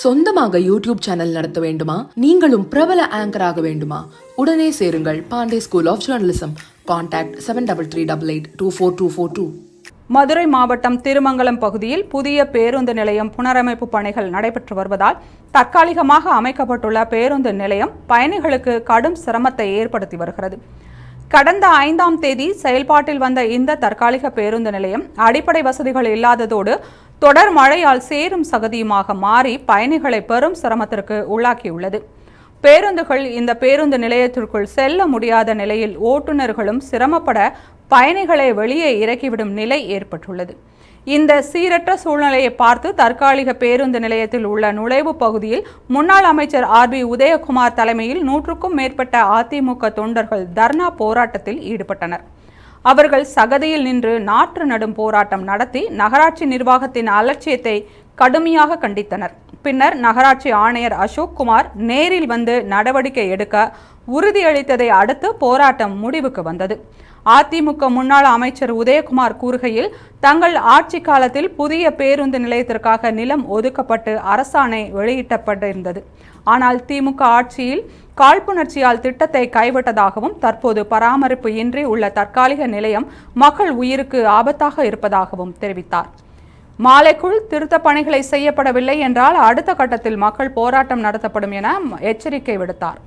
சொந்தமாக YouTube channel நடத்த வேண்டுமா? நீங்களும் பிரபல ஆங்கராக வேண்டுமா? உடனே சேருங்கள் Pandey school of journalism contact seven double three double eight two four two four two Madurai மாவட்டம் திருமங்கலம் பகுதியில் புதிய பேருந்து நிலையம் புனரமைப்பு பணிகள் நடைபெற்று வருவதால் தற்காலிகமாக அமைக்கப்பட்டுள்ள பேருந்து நிலையம் பயணிகளுக்கு கடும் சிரமத்தை ஏற்படுத்தி வருகிறது. கடந்த ஐந்தாம் தேதி செயல்பாட்டில் வந்த இந்த தற்காலிக பேருந்து நிலையம் அடிப்படை வசதிகள் இல்லாததோடு தொடர் மழையால் சேரும் சகதியுமாக மாறி பயணிகளை பெரும் சிரமத்திற்கு உள்ளாக்கியுள்ளது. பேருந்துகள் இந்த பேருந்து நிலையத்திற்குள் செல்ல முடியாத நிலையில் ஓட்டுநர்களும் சிரமப்பட பயணிகளை வெளியே இறக்கிவிடும் நிலை ஏற்பட்டுள்ளது. இந்த சீரற்ற சூழ்நிலையை பார்த்து தற்காலிக பேருந்து நிலையத்தில் உள்ள நுழைவு பகுதியில் முன்னாள் அமைச்சர் ஆர் பி உதயகுமார் தலைமையில் நூற்றுக்கும் மேற்பட்ட அதிமுக தொண்டர்கள் தர்ணா போராட்டத்தில் ஈடுபட்டனர். அவர்கள் சகதியில் நின்று நாற்று நடும் போராட்டம் நடத்தி நகராட்சி நிர்வாகத்தின் அலட்சியத்தை கடுமையாக கண்டித்தனர். பின்னர் நகராட்சி ஆணையர் அசோக் குமார் நேரில் வந்து நடவடிக்கை எடுக்க உறுதியளித்ததை அடுத்து போராட்டம் முடிவுக்கு வந்தது. அதிமுக முன்னாள் அமைச்சர் உதயகுமார் கூறுகையில் தங்கள் ஆட்சி காலத்தில் புதிய பேருந்து நிலையத்திற்காக நிலம் ஒதுக்கப்பட்டு அரசாணை வெளியிட்டப்பட்டிருந்தது. ஆனால் திமுக ஆட்சியில் காழ்ப்புணர்ச்சியால் திட்டத்தை கைவிட்டதாகவும் தற்போது பராமரிப்பு இன்றி உள்ள தற்காலிக நிலையம் மக்கள் உயிருக்கு ஆபத்தாக இருப்பதாகவும் தெரிவித்தார். மாலைக்குள் திருத்த பணிகளை செய்யப்படவில்லை என்றால் அடுத்த கட்டத்தில் மக்கள் போராட்டம் நடத்தப்படும் என எச்சரிக்கை விடுத்தார்.